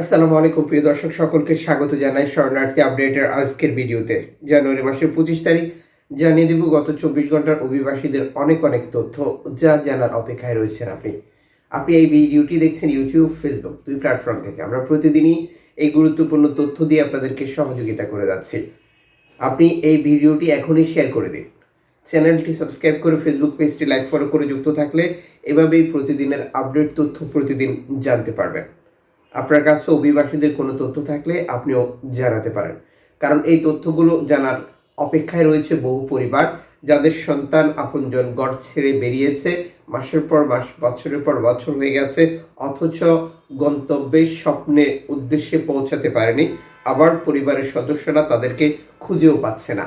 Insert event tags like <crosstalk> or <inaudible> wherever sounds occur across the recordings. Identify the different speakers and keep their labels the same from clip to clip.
Speaker 1: আসসালামু আলাইকুম, প্রিয় দর্শক, সকলকে স্বাগত জানাই শরণার্থী আপডেটের আজকের ভিডিওতে। জানুয়ারি মাসের পঁচিশ তারিখ, জানিয়ে দেব গত চব্বিশ ঘণ্টার অভিবাসীদের অনেক অনেক তথ্য যা জানার অপেক্ষায় রয়েছেন আপনি। আপনি এই ভিডিওটি দেখছেন ইউটিউব, ফেসবুক, দুই প্ল্যাটফর্ম থেকে। আমরা প্রতিদিনই এই গুরুত্বপূর্ণ তথ্য দিয়ে আপনাদেরকে সহযোগিতা করে যাচ্ছি। আপনি এই ভিডিওটি এখনই শেয়ার করে দিন। চ্যানেলটি সাবস্ক্রাইব করে ফেসবুক পেজটি লাইক, ফলো করে যুক্ত থাকলে এভাবেই প্রতিদিনের আপডেট তথ্য প্রতিদিন জানতে পারবেন। আপনার কাছে অভিবাসীদের কোনো তথ্য থাকলে আপনিও জানাতে পারেন। কারণ এই তথ্যগুলো জানার অপেক্ষায় রয়েছে বহু পরিবার যাদের সন্তান আপনজন গড় ছেড়ে বেরিয়েছে, মাসের পর মাস, বছরের পর বছর হয়ে গেছে, অথচ গন্তব্যে স্বপ্নে উদ্দেশ্যে পৌঁছাতে পারেনি। আবার পরিবারের সদস্যরা তাদেরকে খুঁজেও পাচ্ছে না।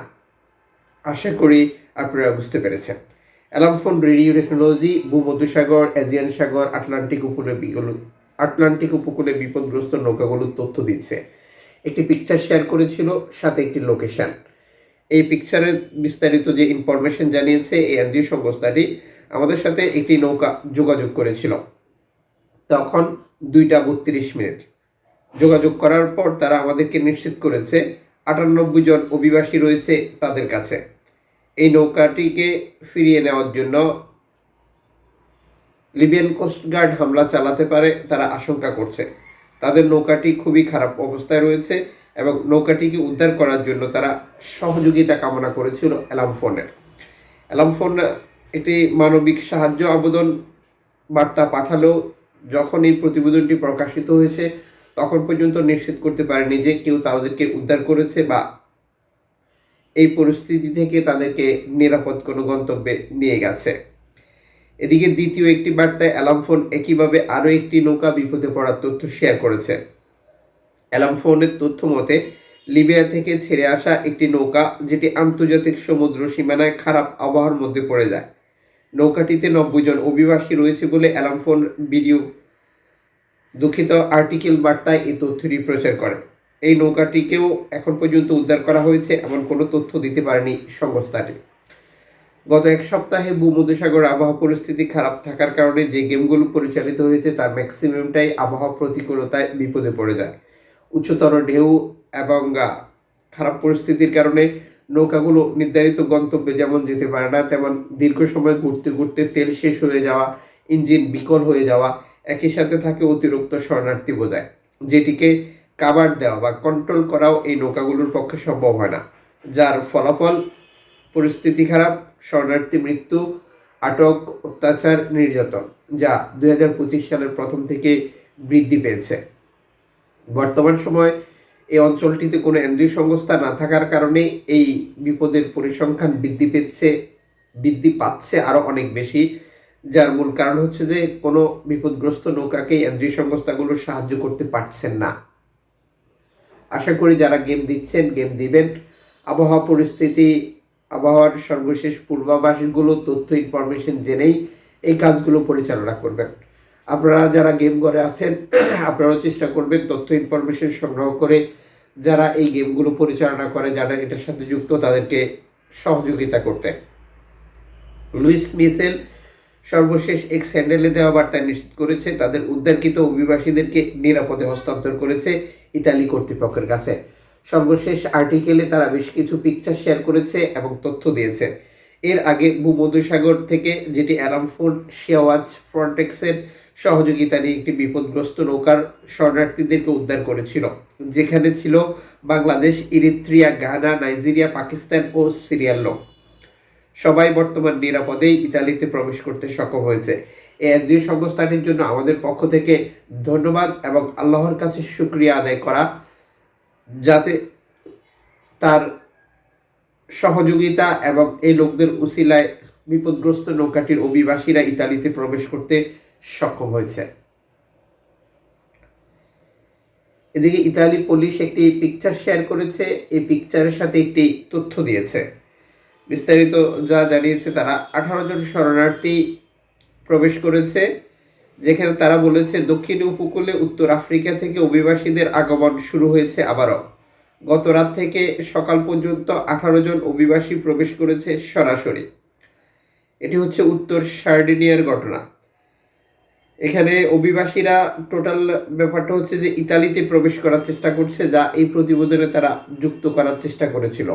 Speaker 1: আশা করি আপনারা বুঝতে পেরেছেন। অ্যালামফোন রেডিও টেকনোলজি ভূমধ্যসাগর এজিয়ান সাগর, আটলান্টিক উপকূলে বিগুলো আটলান্টিক উপকূলে বিপদগ্রস্ত নৌকাগুলোর তথ্য দিচ্ছে। একটি পিকচার শেয়ার করেছিল, সাথে একটি লোকেশন এই পিকচারের বিস্তারিত যে ইনফরমেশন জানিয়েছে এই এনজিও সংস্থাটি আমাদের সাথে একটি নৌকা যোগাযোগ করেছিল। তখন দুইটা বত্রিশ মিনিট। যোগাযোগ করার পর তারা আমাদেরকে নিশ্চিত করেছে, আটানব্বই জন অভিবাসী রয়েছে তাদের কাছে। এই নৌকাটিকে ফিরিয়ে নেওয়ার জন্য লিবিয়ান কোস্টগার্ড হামলা চালাতে পারে, তারা আশঙ্কা করছে। তাদের নৌকাটি খুবই খারাপ অবস্থায় রয়েছে এবং নৌকাটিকে উদ্ধার করার জন্য তারা সহযোগিতা কামনা করেছিল অ্যালাম ফোনের। অ্যালাম ফোন একটি মানবিক সাহায্য আবেদন বার্তা পাঠালেও যখন এই প্রতিবেদনটি প্রকাশিত হয়েছে, তখন পর্যন্ত নিশ্চিত করতে পারেনি যে কেউ তাদেরকে উদ্ধার করেছে বা এই পরিস্থিতি থেকে তাদেরকে নিরাপদ কোনো গন্তব্যে নিয়ে গেছে। এদিকে দ্বিতীয় একটি বার্তায় অ্যালাম ফোন একইভাবে আরও একটি নৌকা বিপদে পড়ার তথ্য শেয়ার করেছে। অ্যালাম ফোনের তথ্য মতে, লিবিয়া থেকে ছেড়ে আসা একটি নৌকা, যেটি আন্তর্জাতিক সমুদ্র সীমানায় খারাপ আবহাওয়ার মধ্যে পড়ে যায়। নৌকাটিতে নব্বই জন অভিবাসী রয়েছে বলে অ্যালাম ফোন ভিডিও দুঃখিত আর্টিকেল বার্তায় এই তথ্যটি প্রচার করে। এই নৌকাটিকেও এখন পর্যন্ত উদ্ধার করা হয়েছে, এমন কোনো তথ্য দিতে পারেনি সংস্থাটি। গত এক সপ্তাহে ভূমধ্যসাগর আবহাওয়া পরিস্থিতি খারাপ থাকার কারণে যে গেমগুলো পরিচালিত হয়েছে তার ম্যাক্সিমামটাই আবহাওয়া প্রতিকূলতায় বিপদে পড়ে যায়। উচ্চতর ঢেউ এবং খারাপ পরিস্থিতির কারণে নৌকাগুলো নির্ধারিত গন্তব্যে যেমন যেতে পারে না, তেমন দীর্ঘ সময় ঘুরতে ঘুরতে তেল শেষ হয়ে যাওয়া, ইঞ্জিন বিকল হয়ে যাওয়া, একই সাথে থাকে অতিরিক্ত শরণার্থী বোঝায়, যেটিকে কাবার দেওয়া বা কন্ট্রোল করাও এই নৌকাগুলোর পক্ষে সম্ভব হয় না, যার ফলাফল পরিস্থিতি খারাপ, শরণার্থী মৃত্যু, আটক, অত্যাচার, নির্যাতন, যা দু হাজার পঁচিশ সালের প্রথম থেকে বৃদ্ধি পেয়েছে। বর্তমান সময় এই অঞ্চলটিতে কোনো এনজিও সংস্থা না থাকার কারণে এই বিপদের পরিসংখ্যান বৃদ্ধি পেচ্ছে বৃদ্ধি পাচ্ছে আরও অনেক বেশি, যার মূল কারণ হচ্ছে যে কোনো বিপদগ্রস্ত নৌকাকে এনজিও সংস্থাগুলো সাহায্য করতে পারছেন না। আশা করি যারা গেম দিচ্ছেন, গেম দিবেন, আবহাওয়া পরিস্থিতি আবহাওয়ার সর্বশেষ পূর্বাভাসগুলো, তথ্য ইনফরমেশন জেনেই এই কাজগুলো পরিচালনা করবেন। আপনারা যারা গেম ঘরে আছেন, <clears throat> আপনারাও চেষ্টা করবেন তথ্য ইনফরমেশন সংগ্রহ করে যারা এই গেমগুলো পরিচালনা করে, যারা এটার সাথে যুক্ত, তাদেরকে সহযোগিতা করতে। লুইস মিসেল সর্বশেষ এক স্যান্ডেলে দেওয়া বার্তা নিশ্চিত করেছে, তাদের উদ্ধারকৃত অভিবাসীদেরকে নিরাপদে হস্তান্তর করেছে ইতালি কর্তৃপক্ষের কাছে। সর্বশেষ আর্টিকেলে তারা বেশ কিছু পিকচার শেয়ার করেছে এবং তথ্য দিয়েছে। এর আগে ভূমধ্যসাগর থেকে যেটি অ্যারামফোন শেওয়াজ ফ্রন্টেক্সের সহযোগিতা নিয়ে একটি বিপদগ্রস্ত নৌকার শরণার্থীদেরকে উদ্ধার করেছিল, যেখানে ছিল Bangladesh, Eritrea, Ghana, Nigeria, Pakistan ও সিরিয়ার লোক। সবাই বর্তমান নিরাপদেই ইতালিতে প্রবেশ করতে সক্ষম হয়েছে। এই এনজিও সংস্থাটির জন্য আমাদের পক্ষ থেকে ধন্যবাদ এবং আল্লাহর কাছে শুক্রিয়া আদায় করা যাতে তার সহযোগিতা এবং এই লোকদের উসিলায় বিপদগ্রস্ত নৌকাটির অভিবাসীরা ইতালিতে প্রবেশ করতে সক্ষম হয়েছে। এদিকে ইতালি পুলিশ একটি পিকচার শেয়ার করেছে। এই পিকচারের সাথে একটি তথ্য দিয়েছে। বিস্তারিত যা জানিয়েছে তারা, আঠারো জন শরণার্থী প্রবেশ করেছে। যেখানে তারা বলেছে দক্ষিণ উপকূলে উত্তর আফ্রিকা থেকে অভিবাসীদের আগমন শুরু হয়েছে আবারও। গত রাত থেকে সকাল পর্যন্ত আঠারো জন অভিবাসী প্রবেশ করেছে সরাসরি। এটি হচ্ছে উত্তর সার্ডিনিয়ার ঘটনা। এখানে অভিবাসীরা টোটাল ব্যাপারটা হচ্ছে যে ইতালিতে প্রবেশ করার চেষ্টা করছে, যা এই প্রতিবেদনে তারা যুক্ত করার চেষ্টা করেছিল।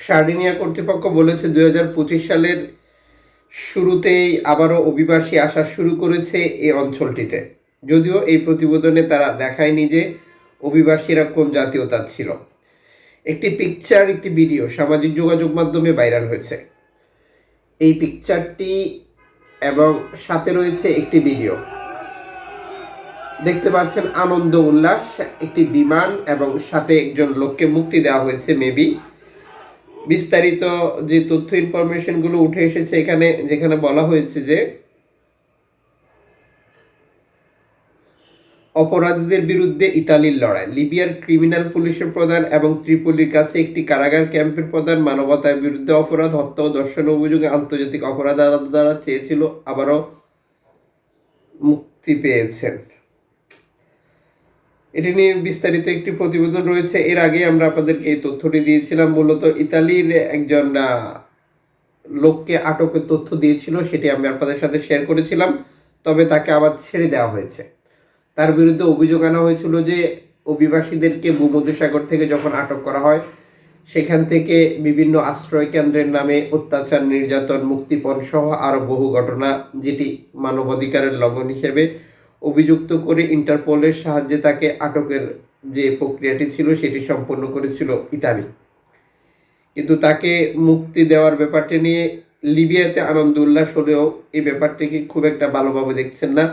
Speaker 1: সার্ডিনিয়া কর্তৃপক্ষ বলেছে দুই হাজার পঁচিশ সালের শুরুতেই আবারও অভিবাসী আসা শুরু করেছে এই অঞ্চলটিতে। যদিও এই প্রতিবেদনে তারা দেখায়নি যে অভিবাসীরা কোন জাতীয়তার ছিল। একটি পিকচার একটি ভিডিও সামাজিক যোগাযোগ মাধ্যমে ভাইরাল হয়েছে। এই পিকচারটি এবং সাথে রয়েছে একটি ভিডিও দেখতে পাচ্ছেন আনন্দ উল্লাস, একটি বিমান এবং সাথে একজন লোককে মুক্তি দেওয়া হয়েছে মেবি বিস্তারিত যে তথ্য ইনফরমেশনগুলো উঠে এসেছে এখানে, যেখানে বলা হয়েছে যে অপরাধীদের বিরুদ্ধে ইতালির লড়াই। লিবিয়ার ক্রিমিনাল পুলিশের প্রধান এবং ত্রিপলির কাছে একটি কারাগার ক্যাম্পের প্রধান মানবতার বিরুদ্ধে অপরাধ, হত্যা ও দর্শন অভিযোগে আন্তর্জাতিক অপরাধ আদালত দ্বারা চেয়েছিল, আবারও মুক্তি পেয়েছেন। এটি নিয়ে বিস্তারিত একটি প্রতিবেদন রয়েছে। এর আগে আমরা আপনাদেরকে এই তথ্যটি দিয়েছিলাম। মূলত ইতালির একজন লোককে আটকের তথ্য দিয়েছিল, সেটি আমি আপনাদের সাথে শেয়ার করেছিলাম, তবে তাকে আবার ছেড়ে দেওয়া হয়েছে। তার বিরুদ্ধে অভিযোগ আনা হয়েছিল যে, অভিবাসীদেরকে ভূমধ্যসাগর থেকে যখন আটক করা হয়, সেখান থেকে বিভিন্ন আশ্রয় কেন্দ্রের নামে অত্যাচার, নির্যাতন, মুক্তিপণ সহ আরও বহু ঘটনা, যেটি মানবাধিকারের লঙ্ঘন হিসেবে অভিযুক্ত করে ইন্টারপোলের সাহায্যে তাকে আটকের যে প্রক্রিয়াটি ছিল, সেটি সম্পন্ন করেছিল ইতালি। কিন্তু তাকে মুক্তি দেওয়ার ব্যাপারটি নিয়ে লিবিয়াতে আনন্দ উল্লাস হলেও এই ব্যাপারটিকে খুব একটা ভালোভাবে দেখছেন না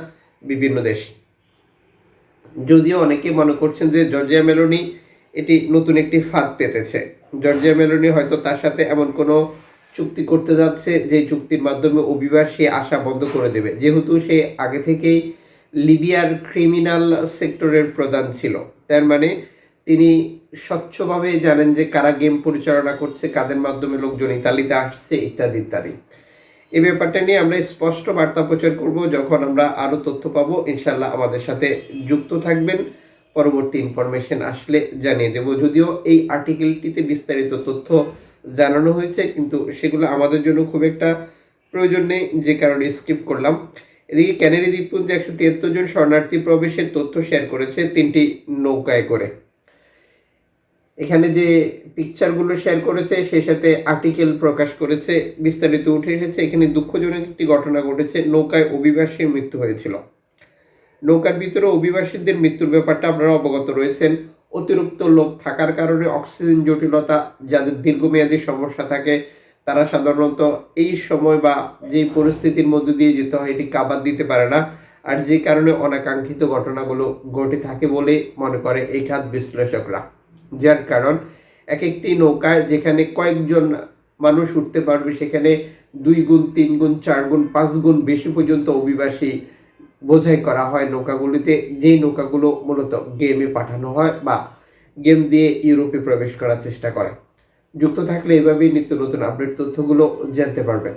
Speaker 1: বিভিন্ন দেশ। যদিও অনেকে মনে করছেন যে জর্জিয়া মেলোনি এটি নতুন একটি ফাঁদ পেতেছে। জর্জিয়া মেলোনি হয়তো তার সাথে এমন কোনো চুক্তি করতে যাচ্ছে যে চুক্তির মাধ্যমে অভিবাসী আসা বন্ধ করে দেবে। যেহেতু সে আগে থেকেই লিবিয়ার ক্রিমিনাল সেক্টরের প্রধান ছিল। তার মানে তিনি স্বচ্ছভাবে জানেন যে কারা গেম পরিচালনা করছে, কাদের মাধ্যমে লোকজন ইতালিতে আসছে, ইত্যাদি ইত্যাদি। এ ব্যাপারটা নিয়ে আমরা স্পষ্ট বার্তা প্রচার করব যখন আমরা আরও তথ্য পাবো। ইনশাল্লাহ আমাদের সাথে যুক্ত থাকবেন। পরবর্তী ইনফরমেশন আসলে জানিয়ে দেব। যদিও এই আর্টিকেলটিতে বিস্তারিত তথ্য জানানো হয়েছে, কিন্তু সেগুলো আমাদের জন্য খুব একটা প্রয়োজন নেই, যে কারণে স্কিপ করলাম। এদিকে ক্যানারি দ্বীপপুঞ্জে একশো তিয়াত্তর জন শরণার্থী প্রবেশের তথ্য শেয়ার করেছে তিনটি নৌকায় করে। এখানে যে পিকচারগুলো শেয়ার করেছে, সেই সাথে আর্টিকেল প্রকাশ করেছে, বিস্তারিত উঠে এসেছে। এখানে দুঃখজনক একটি ঘটনা ঘটেছে, নৌকায় অভিবাসীর মৃত্যু হয়েছিল। নৌকার ভিতরে অভিবাসীদের মৃত্যুর ব্যাপারটা আপনারা অবগত রয়েছেন। অতিরিক্ত লোক থাকার কারণে অক্সিজেন জটিলতা, যাদের দীর্ঘমেয়াদী সমস্যা থাকে তারা সাধারণত এই সময় বা যে পরিস্থিতির মধ্যে দিয়ে যেতে হয়, এটি কাবার দিতে পারে না। আর যে কারণে অনাকাঙ্ক্ষিত ঘটনাগুলো ঘটে থাকে বলে মনে করে এই খাত বিশ্লেষকরা। যার কারণ এক একটি নৌকায় যেখানে কয়েকজন মানুষ উঠতে পারবে, সেখানে দুই গুণ, তিন গুণ, চার গুণ, পাঁচ গুণ বেশি পর্যন্ত অভিবাসী বোঝাই করা হয় নৌকাগুলিতে। যেই নৌকাগুলো মূলত গেমে পাঠানো হয় বা গেম দিয়ে ইউরোপে প্রবেশ করার চেষ্টা করে। যুক্ত থাকলে এভাবেই নিত্য নতুন আপডেট তথ্যগুলো জানতে পারবেন।